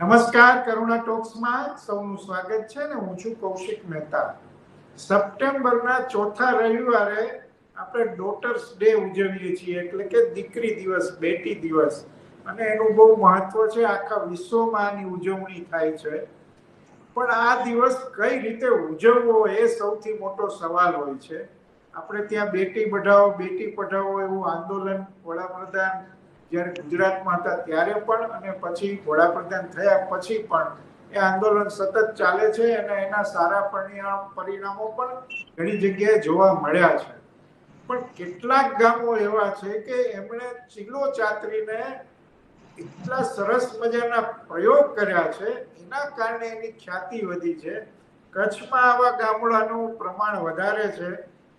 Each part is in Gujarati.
નમસ્કાર, કરુણા ટોક્સમાં સૌનું સ્વાગત છે ને હું છું કૌશિક મહેતા. સપ્ટેમ્બરના ચોથા રવિવારે આપણે ડોટર્સ ડે ઉજવીએ છીએ, એટલે કે દીકરી દિવસ, બેટી દિવસ. અને એનું બહુ મહત્વ છે, આખા વિશ્વમાં આની ઉજવણી થાય છે. પણ આ દિવસ કઈ રીતે ઉજવવો એ સૌથી મોટો સવાલ હોય છે. આપણે ત્યાં બેટી બઢાઓ બેટી પઢાઓ એવું આંદોલન, વડાપ્રધાન જ્યારે ગુજરાતમાં હતા ત્યારે પણ અને પછી વડાપ્રધાન થયા પછી પણ એ આંદોલન સતત ચાલે છે અને એના સારા પરિણામ, પરિણામો પણ ઘણી જગ્યાએ જોવા મળ્યા છે. પણ કેટલાક ગામો એવા છે કે એમણે ચીલો ચાતરીને એટલા સરસ મજાના પ્રયોગ કર્યા છે, એના કારણે એની ખ્યાતિ વધી છે. કચ્છમાં આવા ગામડાનું પ્રમાણ વધારે છે.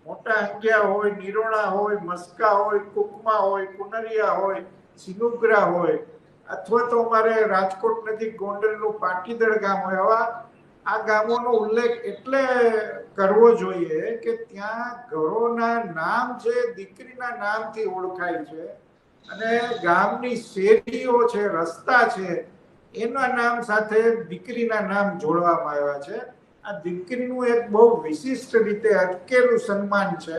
મોટા અંગ્યા હોય, નિરોણા હોય, મસ્કા હોય, કુકમા હોય, કુનરિયા હોય સિનુગ્રા હોય અથવા તો અમારે રાજકોટ નજીક ગોંડલનું પાટીદળ ગામ હોય, આવા આ ગામોનો ઉલ્લેખ એટલે કરવો જોઈએ કે ત્યાં ઘરોના નામ છે, દીકરીના નામથી ઓળખાય છે અને ગામની શેરીઓ છે, રસ્તા છે, એના નામ સાથે દીકરીના નામ જોડવામાં આવ્યા છે. આ દીકરીનું એક બહુ વિશિષ્ટ રીતે અટકેલું સન્માન છે.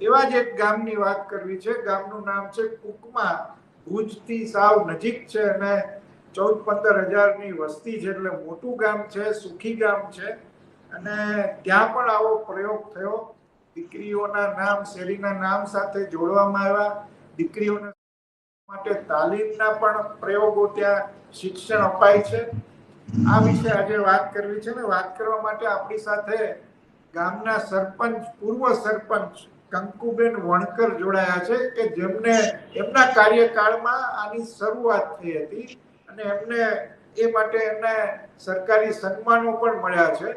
એવા જ એક ગામની વાત કરવી છે. ગામનું નામ છે કુકમા. ભુજથી સાવ નજીક છે અને ચૌદ પંદર હજારની વસ્તી છે એટલે મોટું ગામ છે, સુખી ગામ છે. અને ત્યાં પણ આવો પ્રયોગ થયો. દીકરીઓના નામ, શેરીના નામ સાથે જોડવામાં આવ્યા. દીકરીઓને માટે તાલીમના પણ પ્રયોગો ત્યાં શિક્ષણ અપાય છે. આ વિશે આજે વાત કરવી છે ને વાત કરવા માટે આપણી સાથે ગામના સરપંચ, પૂર્વ સરપંચ કંકુબેન વણકર જોડાયા છે કે જેમને એમના કાર્યકાળમાં આની શરૂઆત થઈ હતી અને એમને એ માટે એમને સરકારી સન્માનો પણ મળ્યા છે.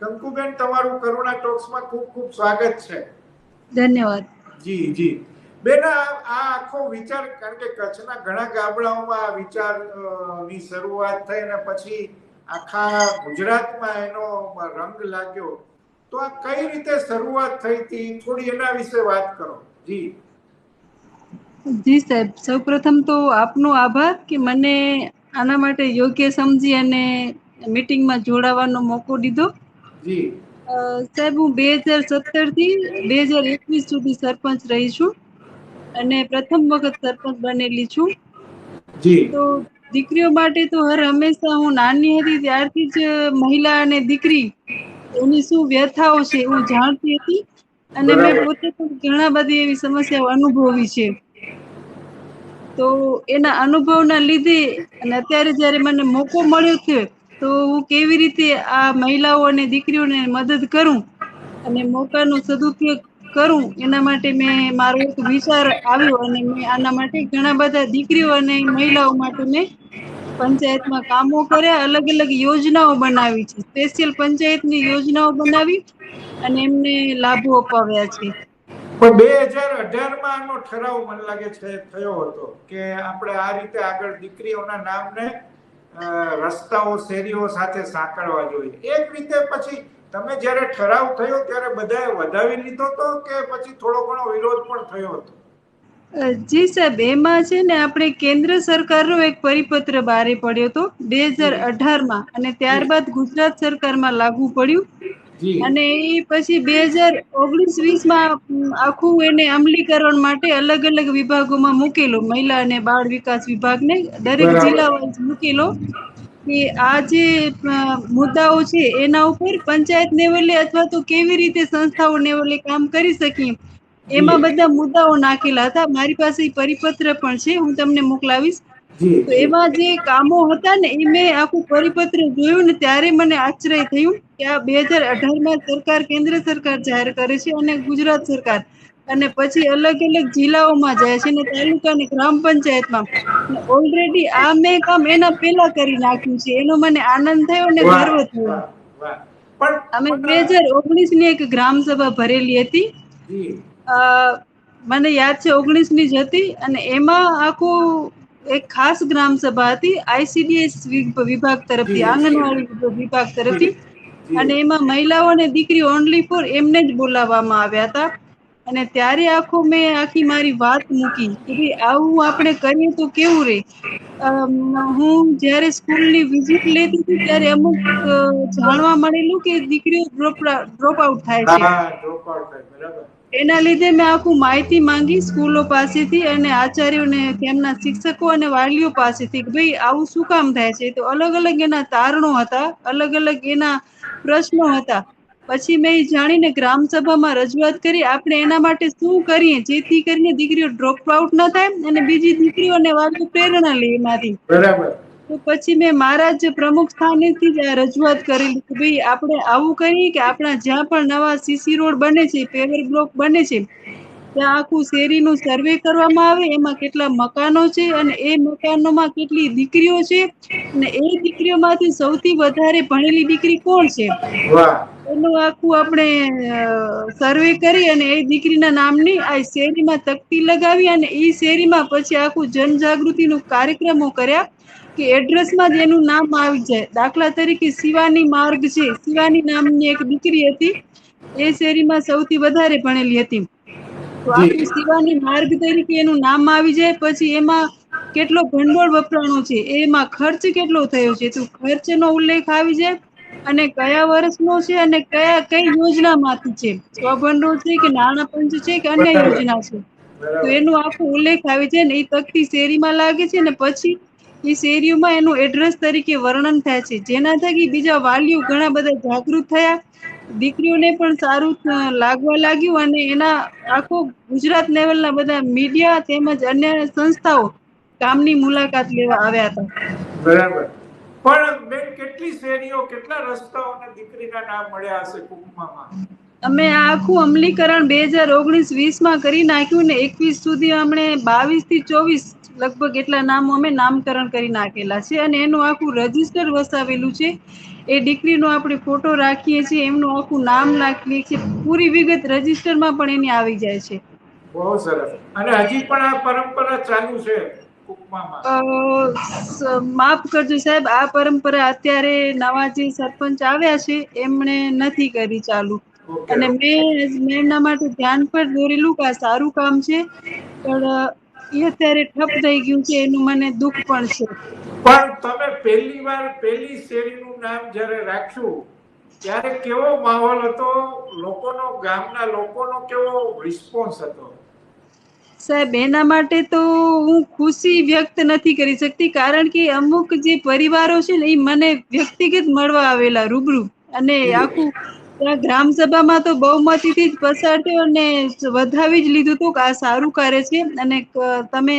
કંકુબેન તમારું કરુણા ટોક્સમાં ખૂબ ખૂબ સ્વાગત છે. ધન્યવાદ. જી જી. બેન આ આખો વિચાર કારણ કે કચ્છના ઘણા ગામડાઓમાં આ વિચારની શરૂઆત થઈ અને પછી આખા ગુજરાતમાં એનો રંગ લાગ્યો. તો આ કઈ રીતે શરૂઆત થઈ હતી? થોડી એના વિશે વાત કરો. જી. જી સાહેબ સૌપ્રથમ તો આપનો આભાર કે મને આના માટે યોગ્ય સમજી અને મીટિંગમાં જોડાવાનો મોકો દીધો. જી. સાહેબ હું બે હજાર સત્તરથી બે હજાર એકવીસ સુધી સરપંચ રહી છું અને પ્રથમ વખત સરપંચ બનેલી છું. જી. તો દીકરીઓ માટે તો હર હંમેશા હું નાની હતી ત્યારથી જ મહિલા અને દીકરી એની શું વ્યથાઓ છે એવું જાણતી હતી અને મેં પોતે પણ ઘણા બધી એવી સમસ્યાઓ અનુભવી છે. તો એના અનુભવના લીધે અને અત્યારે જ્યારે મને મોકો મળ્યો છે તો હું કેવી રીતે આ મહિલાઓ અને દીકરીઓને મદદ કરું અને મોકાનો સદુપયોગ કરું એના માટે મેં મારો એક વિચાર આવ્યો અને મેં આના માટે ઘણા બધા દીકરીઓ અને મહિલાઓ માટે મેં પંચાયતમાં કામો કર્યા અલગ અલગ યોજનાઓ બનાવી છે. સ્પેશિયલ પંચાયતની યોજનાઓ બનાવી અને એમને લાભો અપાવ્યા છે. પણ બે હજાર અઢારમાં આનો ઠરાવ મને લાગે છે, થયો હતો કે આપણે આ રીતે આગળ દીકરીઓના નામને રસ્તાઓ, શેરીઓ સાથે સાંકળવા જોઈએ. એક રીતે પછી તમે જ્યારે ઠરાવ થયો ત્યારે બધાએ વધાવી લીધો હતો કે પછી થોડો ઘણો વિરોધ પણ થયો હતો? જી સાહેબ એમાં છે ને આપણે કેન્દ્ર સરકારનો એક પરિપત્ર બારે પડ્યો હતો બે હજાર અઢારમાં અને ત્યારબાદ ગુજરાત સરકારમાં લાગુ પડ્યું. અને એ પછી બે હજાર ઓગણીસ વીસમાં આખું એને અમલીકરણ માટે અલગ અલગ વિભાગોમાં મૂકેલો મહિલા અને બાળ વિકાસ વિભાગને દરેક. જિલ્લા વાઇઝ મૂકેલો. કે આ જે મુદ્દાઓ છે એના ઉપર પંચાયત લેવલે અથવા તો કેવી રીતે સંસ્થાઓ લેવલે કામ કરી શકીએ એમાં બધા મુદ્દાઓ નાખેલા હતા. મારી પાસે પરિપત્ર પણ છે હું તમને મોકલાવીશ. તો એમાં જે કામો હતા ને એ મેં આખું પરિપત્ર જોયું ને ત્યારે મને આશ્ચર્ય થયું કે આ બે હજાર અઢારમાં સરકાર કેન્દ્ર સરકાર જાહેર કરે છે અને ગુજરાત સરકાર. અને પછી અલગ અલગ જિલ્લાઓમાં જાય છે અને તાલુકા અને ગ્રામ પંચાયતમાં. ઓલરેડી આ મેં કામ એના પહેલા કરી નાખ્યું છે. એનો મને આનંદ થયો અને ગર્વ થયો. અમે બે હજાર ઓગણીસની એક ગ્રામ સભા ભરેલી હતી. મને યાદ છે ઓગણીસની જ હતી અને એમાં આખું એક ખાસ ગ્રામ સભા હતી આઈસીડીએસ વિભાગ તરફથી આંગણવાડી વિભાગ તરફથી. અને એમાં મહિલાઓ અને દીકરી ઓનલી ફોર એમને જ બોલાવવામાં આવ્યા હતા. અને ત્યારે આખો મેં આખી મારી વાત મૂકી કે આવું આપણે કરીએ તો કેવું રહે હું જ્યારે સ્કૂલની વિઝિટ લેતી હતી ત્યારે અમુક જાણવા મળેલું કે દીકરીઓ ડ્રોપ ડ્રોપ આઉટ થાય છે. એના લીધે મેં આખું માહિતી માંગી સ્કૂલો પાસેથી અને આચાર્યોને, તેમના શિક્ષકો અને વાલીઓ પાસેથી કે ભાઈ, આવું શું કામ થાય છે? તો અલગ અલગ એના તારણો હતા, અલગ અલગ એના પ્રશ્નો હતા. પછી મેં જાણીને ગ્રામસભામાં રજૂઆત કરી, આપણે એના માટે શું કરીએ? જેથી કરીને દીકરીઓ ડ્રોપ આઉટ ન થાય અને બીજી દીકરીઓને વાલીઓ પ્રેરણા લે એમાંથી. બરાબર. તો પછી મેં મારા જ પ્રમુખ સ્થાનેથી જ આ રજૂઆત કરેલી કે ભાઈ આપણે આવું કરીએ કે આપણા જ્યાં પણ નવા સીસી રોડ બને છે પેવર બ્લોક બને છે ત્યાં આખું શેરીનું સર્વે કરવામાં આવે એમાં કેટલા મકાનો છે અને એ મકાનોમાં કેટલી દીકરીઓ છે અને એ દીકરીઓમાંથી સૌથી વધારે ભણેલી દીકરી કોણ છે? એનું આખું આપણે સર્વે કરી અને એ દીકરીના નામની આ શેરીમાં તકતી લગાવી અને એ શેરીમાં પછી આખું જનજાગૃતિનું કાર્યક્રમો કર્યા. કે એડ્રેસમાં જ એનું નામ આવી જાય. દાખલા તરીકે શિવાની માર્ગ છે. શિવાની નામની એક દીકરી હતી. એ શેરીમાં સૌથી વધારે ભણેલી હતી. તો આખું શિવાની માર્ગ તરીકે એનું નામ આવી જાય. પછી એમાં કેટલો ભંડોળ વપરાણો છે? એમાં ખર્ચ કેટલો થયો છે? તો ખર્ચનો ઉલ્લેખ આવી જાય. અને કયા વર્ષનો છે? અને કયા કઈ યોજનામાંથી છે? સ્વભંડોળ છે કે નાણાં પંચ છે કે અન્ય યોજના છે? તો એનો એનું આખો ઉલ્લેખ આવે છે ને એ તકતી શેરીમાં લાગે છે ને પછી એ શેરીઓમાં એનું એડ્રેસ તરીકે વર્ણન થાય છે. જેના થકી બીજા વાલીઓ ઘણા બધા જાગૃત થયા. દીકરીઓને પણ સારું લાગવા લાગ્યું અને એના આખો ગુજરાત લેવલના બધા મીડિયા તેમજ અન્ય સંસ્થાઓ કામની મુલાકાત લેવા આવ્યા હતા. બરાબર. પણ બેન કેટલી શેરીઓ કેટલા રસ્તાઓને દીકરીના નામ મળ્યા હશે કુકમામાં અમે આ આખું અમલીકરણ બે હજાર ઓગણીસ વીસમાં કરી નાખ્યું ને એકવીસ સુધી અમને બાવીસથી ચોવીસ લગભગ એટલા નામો અમે નામકરણ કરી નાખેલા છે અને એનું આખું રજિસ્ટર વસાવેલું છે. એ દીકરીનો આપણે ફોટો રાખીએ છીએ એમનું આખું નામ નાખીએ છીએ. પૂરી વિગત રજીસ્ટરમાં પણ એની આવી જાય છે. બહુ સરસ. અને હજી પણ આ પરંપરા ચાલુ છે માફ કરજો સાહેબ આ પરંપરા અત્યારે નવા જે સરપંચ આવ્યા છે એમણે નથી કરી ચાલુ. અને મેં મેં એમના માટે ધ્યાન પર દોરેલું કે આ સારું કામ છે. પણ એ અત્યારે ઠપ થઈ ગયું છે એનું મને દુઃખ પણ છે. પણ તમે પહેલી વાર પહેલી શેરીનું નામ જ્યારે રાખ્યું ત્યારે કેવો માહોલ હતો? લોકોનો ગામના લોકોનો કેવો રિસ્પોન્સ હતો? સાહેબ એના માટે તો હું ખુશી વ્યક્ત નથી કરી શકતી કારણ કે અમુક જે પરિવારો છે ને એ મને વ્યક્તિગત મળવા આવેલા રૂબરૂ. અને આખું ગ્રામ સભામાં તો બહુમતીથી જ પસાર થયો અને વધાવી જ લીધું હતું કે આ સારું કરે છે અને તમે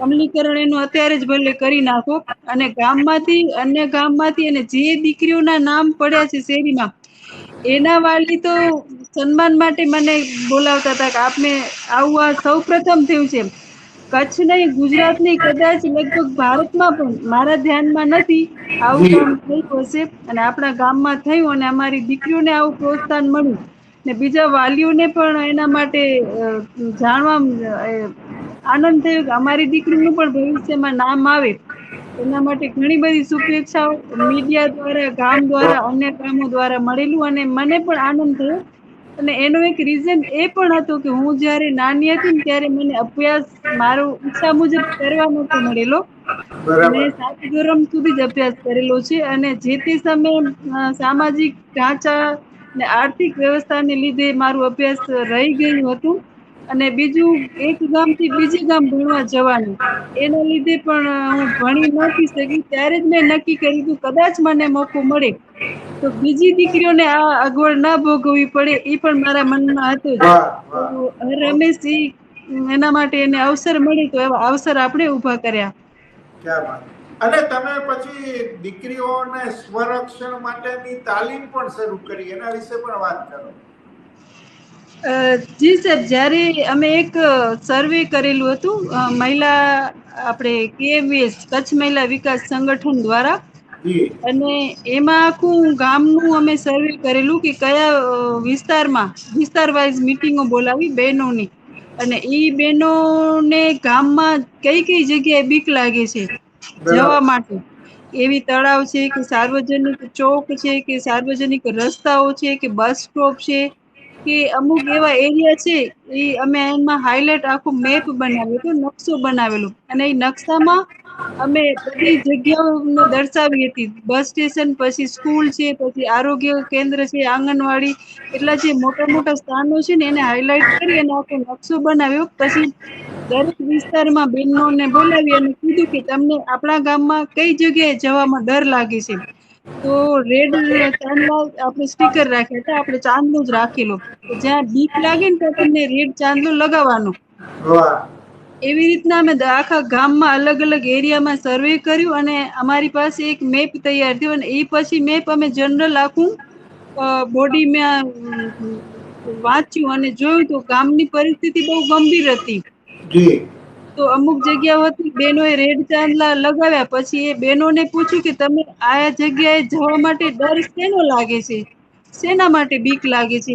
અમલીકરણ એનું અત્યારે જ ભલે કરી નાખો. અને ગામમાંથી, અન્ય ગામમાંથી અને જે દીકરીઓના નામ પડ્યા છે શેરીમાં, એના વાલી તો સન્માન માટે મને બોલાવતા હતા કે આપને આવું આ સૌ પ્રથમ થયું છે કચ્છ નહીં ગુજરાત નહીં કદાચ લગભગ ભારતમાં પણ. મારા ધ્યાનમાં નથી આવું કામ થયું હશે અને આપણા ગામમાં થયું અને અમારી દીકરીઓને આવું પ્રોત્સાહન મળ્યું. ને બીજા વાલીઓને પણ એના માટે જાણવા આનંદ થયો કે અમારી દીકરીનું પણ ભવિષ્યમાં નામ આવે. એના માટે ઘણી બધી શુભેચ્છાઓ. મીડિયા દ્વારા ગામ દ્વારા અન્ય કામો દ્વારા મળેલું અને મને પણ આનંદ થયો. અને એનું એક રીઝન એ પણ હતું કે હું જ્યારે નાની હતી ને ત્યારે મને અભ્યાસ મારો ઈચ્છા મુજબ કરવા નહોતો મળેલો. મેં સાત ધોરણ સુધી જ અભ્યાસ કરેલો છે અને જે તે સમયે સામાજિક ઢાંચા ને આર્થિક વ્યવસ્થાને લીધે મારું અભ્યાસ રહી ગયું હતું. અને બીજું એક ગામથી બીજે ગામ ભણવા જવાનું એના લીધે પણ હું ભણી નથી શકી. ત્યારે જ મેં નક્કી કર્યું હતું કદાચ મને મોકો મળે. તો બીજી દીકરીઓને આ અગવડ ના ભોગવવી પડે એ પણ મારા મનમાં હતું રમેશ એના માટે એને અવસર મળે તો એવા અવસર આપણે ઊભા કર્યા. અને તમે પછી દીકરીઓને સ્વરક્ષણ માટેની તાલીમ પણ શરૂ કરી એના વિશે પણ વાત કરો. જી સાહેબ જ્યારે અમે એક સર્વે કરેલું હતું મહિલા આપણે કેવીએસ કચ્છ મહિલા વિકાસ સંગઠન દ્વારા અને એમાં આખું ગામનું અમે સર્વે કરેલું કે કયા વિસ્તારમાં વિસ્તાર વાઇઝ મિટિંગો બોલાવી બહેનોની. અને એ બહેનોને ગામમાં કઈ કઈ જગ્યાએ બીક લાગે છે જવા માટે? એવી તળાવ છે કે સાર્વજનિક ચોક છે કે સાર્વજનિક રસ્તાઓ છે કે બસ સ્ટોપ છે કે અમુક એવા એરિયા છે એ અમે એમાં હાઇલાઇટ આખું મેપ બનાવ્યો હતો નકશો બનાવેલો. અને એ નકશામાં અમે બધી જગ્યાઓ દર્શાવી હતી. બસ સ્ટેશન, પછી સ્કૂલ છે, પછી આરોગ્ય કેન્દ્ર છે, આંગણવાડી, એટલા જે મોટા મોટા સ્થાનો છે ને, એને હાઇલાઇટ કરી અને આખો નકશો બનાવ્યો. પછી દરેક વિસ્તારમાં બહેનોને બોલાવી અને કીધું કે તમને આપણા ગામમાં કઈ જગ્યાએ જવામાં ડર લાગે છે? તો રેડ ચાંદલા આપણે સ્ટીકર રાખ્યા હતા, આપણે ચાંદલો જ રાખેલો. જ્યાં બીક લાગે ને તો તમને રેડ ચાંદલો લગાવવાનો. એવી રીતના અમે આખા ગામમાં અલગ અલગ એરિયામાં સર્વે કર્યું અને અમારી પાસે એક મેપ તૈયાર થયો અને એ પછી મેપ અમે જનરલ આખું બોડીમાં વાંચ્યું અને જોયું તો ગામની પરિસ્થિતિ બહુ ગંભીર હતી. તો અમુક જગ્યાઓ હતી બેનોએ રેડ ચાંદલા લગાવ્યા પછી એ બેનોને પૂછ્યું કે તમે આ જગ્યાએ જવા માટે ડર શેનો લાગે છે? શેના માટે બીક લાગે છે?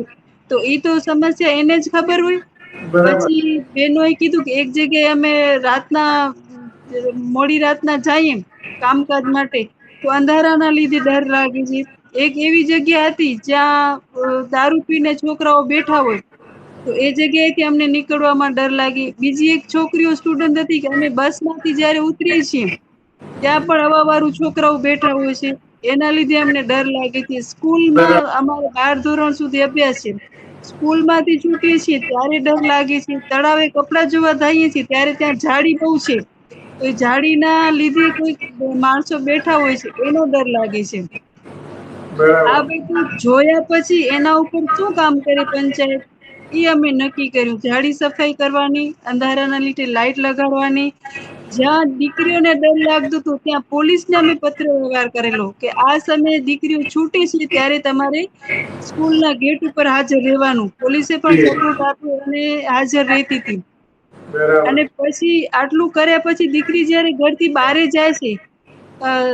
તો એ તો સમસ્યા એને જ ખબર હોય. પછી બેનોએ કીધું કે એક જગ્યાએ અમે રાતના મોડી રાતના જઈએ કામકાજ માટે તો અંધારાના લીધે ડર લાગે છે. એક એવી જગ્યા હતી જ્યાં દારૂ પીને છોકરાઓ બેઠા હોય તો એ જગ્યાએથી અમને નીકળવામાં ડર લાગી. બીજી એક છોકરીઓ સ્ટુડન્ટ હતી કે અમે બસમાંથી જ્યારે ઉતરીએ છીએ ત્યાં પણ અવાવારું છોકરાઓ બેઠા હોય છે. એના લીધે અમને ડર લાગે છે. સ્કૂલમાં અમારે બાર ધોરણ સુધી અભ્યાસ છે. સ્કૂલમાંથી છૂટીએ છીએ ત્યારે ડર લાગે છે. તળાવે કપડાં જોવા જઈએ છીએ ત્યારે ત્યાં ઝાડી બહુ છે. તો એ ઝાડીના લીધે કોઈ માણસો બેઠા હોય છે એનો ડર લાગે છે. આ બધું જોયા પછી એના ઉપર શું કામ કરે પંચાયત? એ અમે નક્કી કર્યું. ઝાડી સફાઈ કરવાની અંધારાના લીધે લાઈટ લગાડવાની જ્યાં દીકરીઓને ડર લાગતું હતું ત્યાં પોલીસને અમે પત્ર વ્યવહાર કરેલો કે આ સમયે દીકરીઓ છૂટે છે ત્યારે તમારે સ્કૂલના ગેટ ઉપર હાજર રહેવાનું. પોલીસે પણ સપોર્ટ આપ્યો અને હાજર રહેતી હતી. અને પછી આટલું કર્યા પછી દીકરી જ્યારે ઘરથી બહારે જાય છે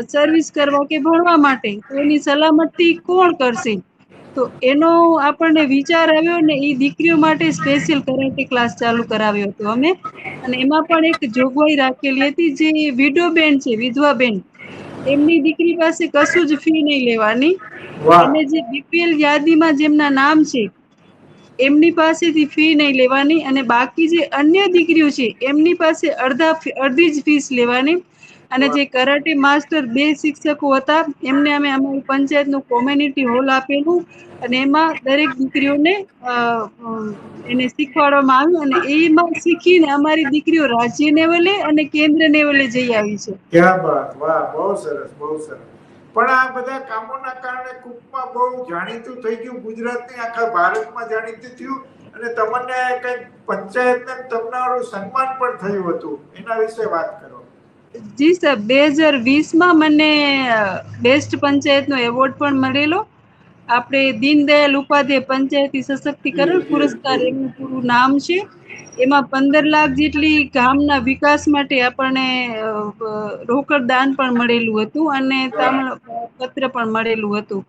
સર્વિસ કરવા કે ભણવા માટે તો એની સલામતી કોણ કરશે? તો એનો આપણને વિચાર આવ્યો ને એ દીકરીઓ માટે સ્પેશિયલ કરાટે ક્લાસ ચાલુ કરાવ્યો હતો અમે. અને એમાં પણ એક જોગવાઈ રાખેલી હતી જે વિડો બેન છે વિધવા બેન. એમની દીકરી પાસે કશું જ ફી નહીં લેવાની. અને જે બીપીએલ યાદીમાં જેમના નામ છે એમની પાસેથી ફી નહીં લેવાની અને બાકી જે અન્ય દીકરીઓ છે એમની પાસે અડધા અડધી જ ફીસ લેવાની. અને જે કરાટે માસ્ટર બે શિક્ષકો હતા, એમને અમે અમારી પંચાયતનું કોમ્યુનિટી હોલ આપેલું અને એમાં દરેક દીકરીઓને એને શીખવાડવામાં આવ્યું અને એમાં શીખીને અમારી દીકરીઓ રાજ્ય લેવલે અને કેન્દ્ર લેવલે જઈ આવી છે. ક્યાં વાત વાહ, બહુ સરસ બહુ સરસ. પણ આ બધા કામોના કારણે કુકમાં બહુ જાણીતું થઈ ગયું. ગુજરાતની આખા ભારતમાં જાણીતું થયું અને તમને કંઈક પંચાયતને તમને સન્માન પણ થયું હતું. એના વિશે વાત કરો. જી સર બે હજાર વીસમાં મને બેસ્ટ પંચાયતનો એવોર્ડ પણ મળેલો. આપણે દીનદયાલ ઉપાધ્યાય પંચાયતી સશક્તિકરણ પુરસ્કાર એમનું પૂરું નામ છે. એમાં પંદર લાખ જેટલી ગામના વિકાસ માટે આપણને રોકડ દાન પણ મળેલું હતું અને પત્ર પણ મળેલું હતું.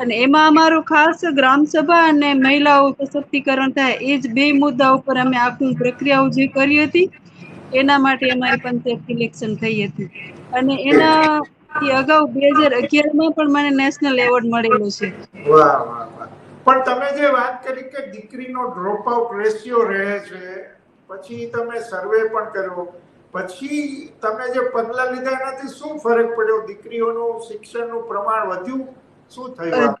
અને એમાં અમારો ખાસ ગ્રામસભા અને મહિલાઓ સશક્તિકરણ થાય એ જ બે મુદ્દા ઉપર અમે આખું પ્રક્રિયાઓ જે કરી હતી. એના માટે અમારી પંચાયત સિલેક્શન થઈ હતી. અને એના થી અગાઉ બે હજાર અગિયારમાં પણ મને નેશનલ એવોર્ડ મળેલો છે. પણ તમે જે વાત કરી કે દીકરીનો ડ્રોપ આઉટ રેશિયો રહે છે પછી તમે સર્વે પણ કર્યો. પછી તમે જે પગલા લીધા એનાથી શું ફરક પડ્યો? દીકરીઓનું શિક્ષણનું પ્રમાણ વધ્યું? શું થયું.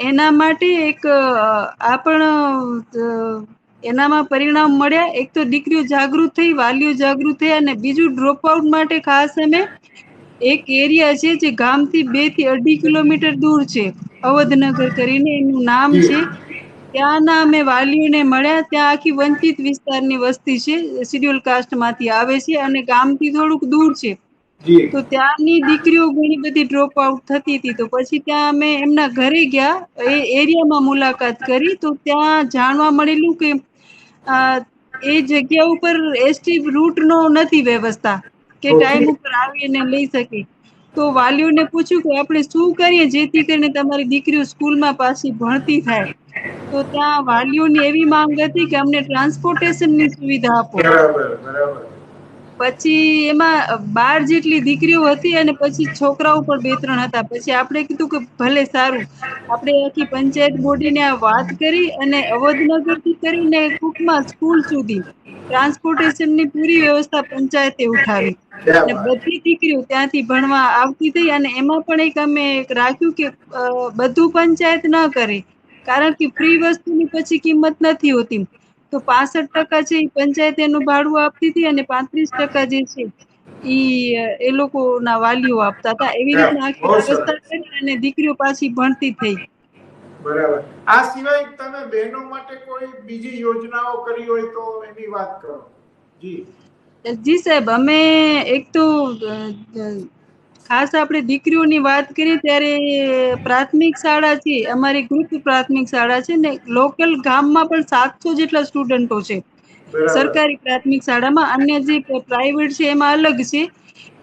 એના માટે એક આ પણ એનામાં પરિણામ મળ્યા. એક તો દીકરીઓ જાગૃત થઈ વાલીઓ જાગૃત થયા અને બીજું ડ્રોપ આઉટ માટે ખાસ અમે એક એરિયા છે જે ગામથી બેથી અઢી કિલોમીટર દૂર છે. અવધનગર કરીને એનું નામ છે. ત્યાંના અમે વાલીઓને મળ્યા. ત્યાં આખી વંચિત વિસ્તારની વસ્તી છે. શિડ્યુલ કાસ્ટમાંથી આવે છે અને ગામથી થોડુંક દૂર છે. તો ત્યાંની દીકરીઓ ઘણી બધી ડ્રોપ આઉટ થતી હતી. તો પછી ત્યાં અમે એમના ઘરે ગયા. એ એરિયામાં મુલાકાત કરી. તો ત્યાં જાણવા મળેલું કે એ જગ્યા ઉપર એસટી રૂટનો નથી વ્યવસ્થા કે ટાઈમ ઉપર આવીને લઈ શકે. તો વાલીઓને પૂછ્યું કે આપણે શું કરીએ જેથી કરીને તમારી દીકરીઓ સ્કૂલમાં પાછી ભણતી થાય. તો ત્યાં વાલીઓની એવી માંગ હતી કે અમને ટ્રાન્સપોર્ટેશનની સુવિધા આપો. બરાબર બરાબર. પછી એમાં બાર જેટલી દીકરીઓ હતી અને પછી છોકરાઓ પણ બે ત્રણ હતા. પછી આપણે કીધું કે ભલે સારું આપણે આખી પંચાયત બોડીને આ વાત કરી અને અવધનગરથી કરીને કુકમાં સ્કૂલ સુધી ટ્રાન્સપોર્ટેશનની પૂરી વ્યવસ્થા પંચાયતે ઉઠાવી. અને બધી દીકરીઓ ત્યાંથી ભણવા આવતી થઈ અને એમાં પણ એક અમે એક રાખ્યું કે બધું પંચાયત ન કરે. કારણ કે ફ્રી વસ્તુની પછી કિંમત નથી હોતી. તો પાસઠ ટકા છે એ પંચાયત એનું ભાડું આપતી હતી અને પાંત્રીસ ટકા જે છે ઈ એ લોકોના વાલીઓ આપતા હતા. એવી રીતના આખી વ્યવસ્થા કરી અને દીકરીઓ પાછી ભણતી થઈ. બરાબર. આ સિવાય તમે બહેનો માટે કોઈ બીજી યોજનાઓ કરી હોય તો એની વાત કરો. જી. જી સાહેબ અમે એક તો ખાસ આપણે દીકરીઓની વાત કરીએ ત્યારે પ્રાથમિક શાળા છે અમારી ગ્રુપ પ્રાથમિક શાળા છે ને લોકલ ગામમાં પણ સાતસો જેટલા સ્ટુડન્ટો છે. સરકારી પ્રાથમિક શાળામાં અન્ય જે પ્રાઇવેટ છે એમાં અલગ છે.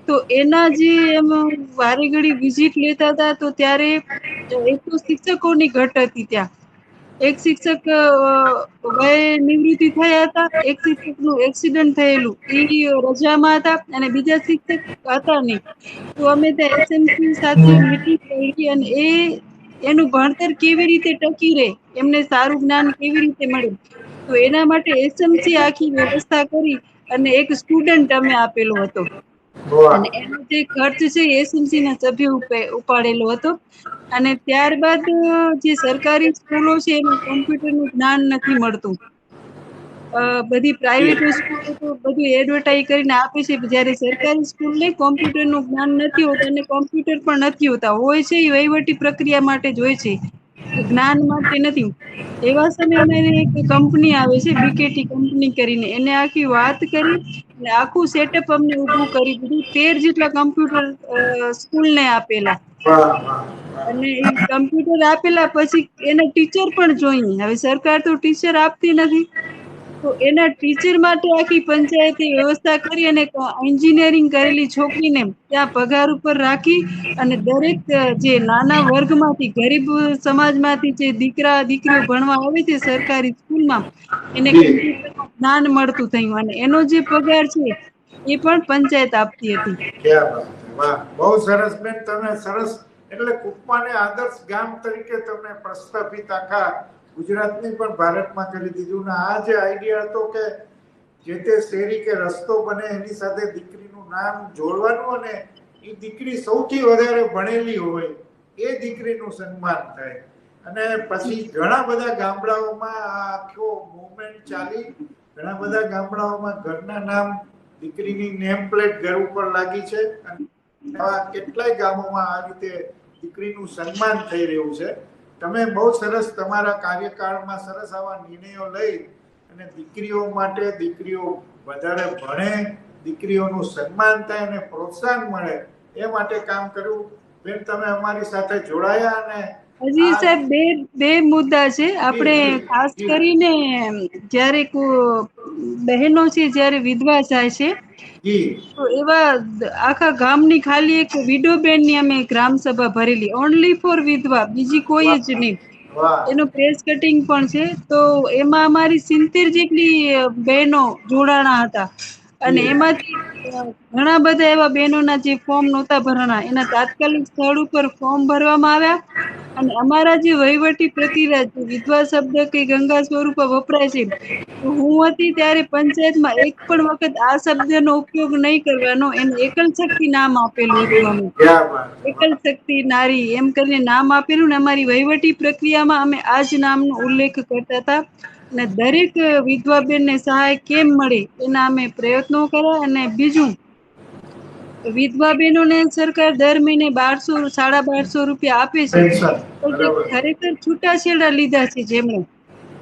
તો એના જે એમ વારે ઘડી વિઝિટ લેતા હતા તો ત્યારે એક તો શિક્ષકોની ઘટ હતી ત્યાં. એક શિક્ષક વય નિવૃત્તિ થયા હતા, એક શિક્ષકનું એક્સિડન્ટ થયેલું. એ રજામાં હતા અને બીજા શિક્ષક હતા નહીં. તો અમે ત્યાં એસએમસી સાથે મીટિંગ કરી અને એ, એનું ભણતર કેવી રીતે ટકી રહે, એમને સારું જ્ઞાન કેવી રીતે મળે? તો એના માટે એસએમસી આખી વ્યવસ્થા કરી અને એક સ્ટુડન્ટ અમે આપેલો હતો. અને એનો જે ખર્ચ છે એસએમસી ના સભ્યો ઉપાડેલો હતો. અને ત્યારબાદ જે સરકારી સ્કૂલો છે એમાં કોમ્પ્યુટરનું જ્ઞાન નથી મળતું. બધી પ્રાઇવેટ સ્કૂલો તો બધું એડવર્ટાઈઝ કરીને આપે છે જ્યારે સરકારી સ્કૂલને કોમ્પ્યુટરનું જ્ઞાન નથી હોતું અને કોમ્પ્યુટર પણ નથી હોતા હોય છે એ વહીવટી પ્રક્રિયા માટે જ હોય છે. જ્ઞાન માટે નથી. એવા સમયે એક કંપની આવે છે બીકેટી કંપની કરીને. એને આખી વાત કરી અને આખું સેટઅપ અમને ઊભું કરી દીધું. તેર જેટલા કમ્પ્યુટર સ્કૂલને આપેલા. અને એ કમ્પ્યુટર આપેલા પછી એના ટીચર પણ જોઈએ હવે સરકાર તો ટીચર આપતી નથી. તો એના ટીચર માટે આખી પંચાયતે વ્યવસ્થા કરી અને એન્જિનિયરિંગ કરેલી છોકરીને ત્યાં પગાર ઉપર રાખી અને દરેક જે નાના વર્ગમાંથી ગરીબ સમાજમાંથી જે દીકરા દીકરીઓ ભણવા આવે છે સરકારી સ્કૂલમાં એને જ્ઞાન મળતું થયું અને એનો જે પગાર છે એ પણ પંચાયત આપતી હતી. બહુ સરસ બેન તમે સરસ એટલે કુકમાને આદર્શ ગામ તરીકે તમે પ્રસ્થાપિત આખા ગુજરાતની પણ ભારતમાં કરી દીધું. ને આ જે આઈડિયા હતો કે જે તે શેરી કે રસ્તો બને એની સાથે દીકરીનું નામ જોડવાનું અને એ દીકરી સૌથી વધારે ભણેલી હોય એ દીકરીનું સન્માન થાય. અને પછી ઘણા બધા ગામડાઓમાં આ આખો મુવમેન્ટ ચાલી, ઘણા બધા ગામડાઓમાં ઘરના નામ દીકરીની નેમ પ્લેટ ઘર ઉપર લાગી છે. અને કેટલાય ગામોમાં આ રીતે દીકરીનું સન્માન થઈ રહ્યું છે. તમે બહુ સરસ તમારા કાર્યકાળમાં સરસ આવા નિર્ણયો લઈ અને દીકરીઓ માટે દીકરીઓ વધારે ભણે, દીકરીઓનું સન્માન થાય અને પ્રોત્સાહન મળે, એ માટે કામ કર્યું. બેન, તમે અમારી સાથે જોડાયા અને હજી સાહેબ બે બે મુદ્દા છે. આપણે ખાસ કરીને જ્યારે બહેનો છે જ્યારે વિધવા જાય છે તો એવા આખા ગામની ખાલી એક વિડો બેનની અમે ગ્રામ સભા ભરેલી. ઓનલી ફોર વિધવા બીજી કોઈ જ નહીં. એનું પ્રેસ કટિંગ પણ છે. તો એમાં અમારી સિત્તેર જેટલી બહેનો જોડાણા હતા. અને. એમાંથી ઘણા બધા એવા બહેનોના જે ફોર્મ નહોતા ભરાણા એના તાત્કાલિક સ્થળ ઉપર ફોર્મ ભરવામાં આવ્યા અને અમારા જે વહીવટી પ્રતિરાજ વિધવા શબ્દ કે ગંગા સ્વરૂપ વપરાય છે હું હતી ત્યારે પંચાયતમાં એક પણ વખત આ શબ્દનો ઉપયોગ નહીં કરવાનો એને એકલ શક્તિ નામ આપેલું હતું અમે એકલ શક્તિ નારી એમ કરીને નામ આપેલું ને અમારી વહીવટી પ્રક્રિયામાં અમે આ જ નામનો ઉલ્લેખ કરતા હતા અને દરેક વિધવા બેનને સહાય કેમ મળે એના અમે પ્રયત્નો કર્યા અને બીજું વિધવા બહેનોને સરકાર દર મહિને બારસો સાડા બારસો રૂપિયા આપે છે. ખરેખર છૂટાછેડા લીધા છે જેમણે.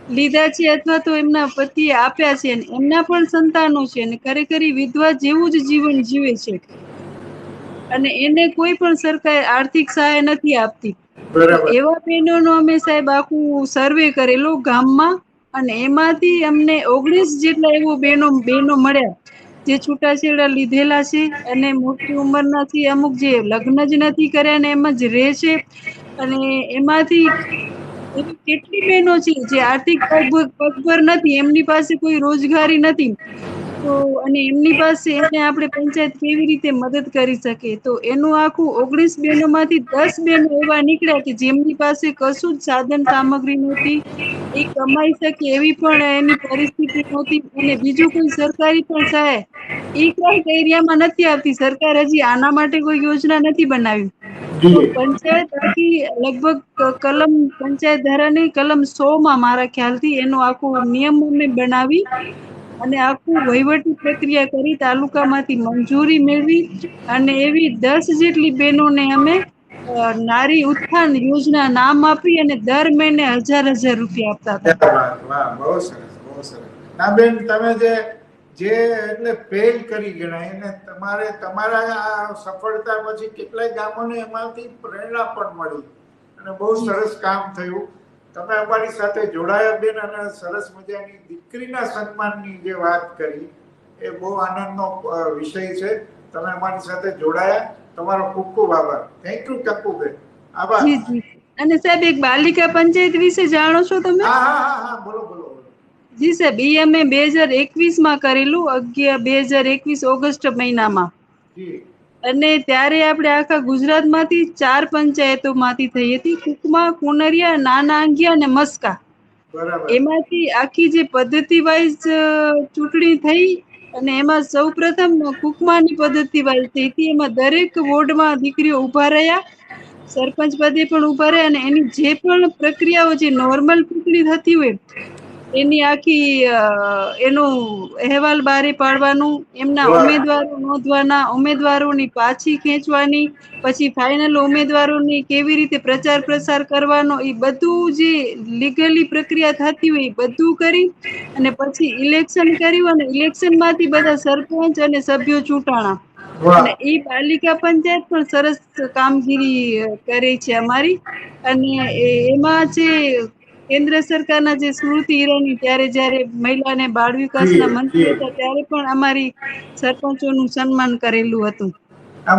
લીધા છે અથવા તો એમના પતિએ આપ્યા છે અને એમના પણ સંતાનો છે અને ખરેખર વિધવા જેવું જ જીવન જીવે છે. અને એને કોઈ પણ સરકાર આર્થિક સહાય નથી આપતી. એવા બહેનોનો અમે સાહેબ આખું સર્વે કરેલો ગામમાં. અને એમાંથી અમને ઓગણીસ જેટલા એવું બહેનો બહેનો મળ્યા, જે છૂટાછેડા લીધેલા છે અને મોટી ઉંમરના છે અમુક જે લગ્ન જ નથી કર્યા ને એમ જ રહે છે. અને એમાંથી એવી કેટલી બહેનો છે જે આર્થિક પગ પગભર નથી, એમની પાસે કોઈ રોજગારી નથી. તો અને એમની પાસે એને આપણે પંચાયત કેવી રીતે મદદ કરી શકે તો એનું આખું ઓગણીસ બહેનોમાંથી દસ બહેનો એવા નીકળ્યા કે જેમની પાસે કશું જ સાધન સામગ્રી નહોતી. એ કમાઈ શકે એવી પણ એની પરિસ્થિતિ નહોતી. અને બીજું કોઈ સરકારી પણ સહાય એ કઈ એરિયામાં નથી આવતી. સરકાર હજી આના માટે કોઈ યોજના નથી બનાવી. પંચાયત આખી લગભગ કલમ પંચાયત ધારાની કલમ સો માં મારા ખ્યાલથી એનું આખું નિયમ અમે બનાવી અને આખું વહીવટી પ્રક્રિયા કરી તાલુકામાંથી મંજૂરી મેળવી અને એવી દસ જેટલી બહેનોને અમે નારી ઉત્થાન યોજના નામ આપી અને દર મહિને હજાર હજાર રૂપિયા આપતા હતા. ના બેન, તમે જે જે એટલે પહેલ કરી ગણાય અને તમારે તમારા આ સફળતા પછી કેટલાય ગામોને એમાંથી પ્રેરણા પણ મળી. અને બહુ સરસ કામ થયું. તમે અમારી સાથે જોડાયા બેન અને સરસ મજાની દીકરીના સન્માનની જે વાત કરી એ બહુ આનંદનો વિષય છે. તમે અમારી સાથે જોડાયા. તમારો ખૂબ ખૂબ આભાર. થેન્ક યુ ટપ્પુબેન આભાર. અને સાહેબ એક બાલિકા પંચાયત વિશે જાણો છો તમે? હા હા હા બોલો બોલો જી સાહેબ ઈ અમે બે હજાર એકવીસમાં કરેલું અગિયાર બે હજાર એકવીસ ઓગસ્ટ મહિનામાં. જી. અને ત્યારે આપણે આખા ગુજરાતમાંથી ચાર પંચાયતોમાંથી થઈ હતી. કુકમા કુનરિયા નાના અંગિયા અને મસ્કા. એમાંથી આખી જે પદ્ધતિ વાઇઝ ચૂંટણી થઈ અને એમાં સૌ પ્રથમ કુકમાની પદ્ધતિ વાઇઝ થઈ હતી. એમાં દરેક વોર્ડમાં દીકરીઓ ઊભા રહ્યા. સરપંચ પદે પણ ઊભા રહ્યા અને એની જે પણ પ્રક્રિયાઓ જે નોર્મલ ચૂંટણી થતી હોય એની આખી એનું અહેવાલ બારે પાડવાનું એમના ઉમેદવારો નોંધવાના ઉમેદવારોની પાછી ખેંચવાની પછી ફાઇનલ ઉમેદવારોની કેવી રીતે પ્રચાર પ્રસાર કરવાનો એ બધું જે લીગલી પ્રક્રિયા થતી હોય એ બધું કરી અને પછી ઇલેક્શન કર્યું અને ઇલેક્શનમાંથી બધા સરપંચ અને સભ્યો ચૂંટાણા. અને એ પાલિકા પંચાયત પણ સરસ કામગીરી કરે છે અમારી. અને એમાં જે કેન્દ્ર સરકારના જે સ્મૃતિ ઈરાની ત્યારે જ્યારે મહિલા અને બાળ વિકાસના મંત્રી હતા ત્યારે પણ અમારી સરપંચોનું સન્માન કરેલું હતું.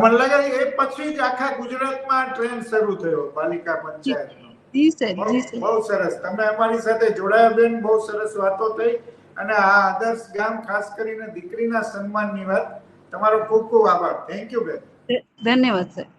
મને લાગે એ પછી જ આખા ગુજરાતમાં ટ્રેન્ડ શરૂ થયો પાલિકા પંચાયતનો. જી સર જી સર બહુ સરસ. તમે અમારી સાથે જોડાયા બેન બહુ સરસ વાતો થઈ. અને આ આદર્શ ગામ ખાસ કરીને દીકરીના સન્માનની વાત. તમારો ખૂબ ખૂબ આભાર. થેન્ક યુ બેન. ધન્યવાદ સાહેબ.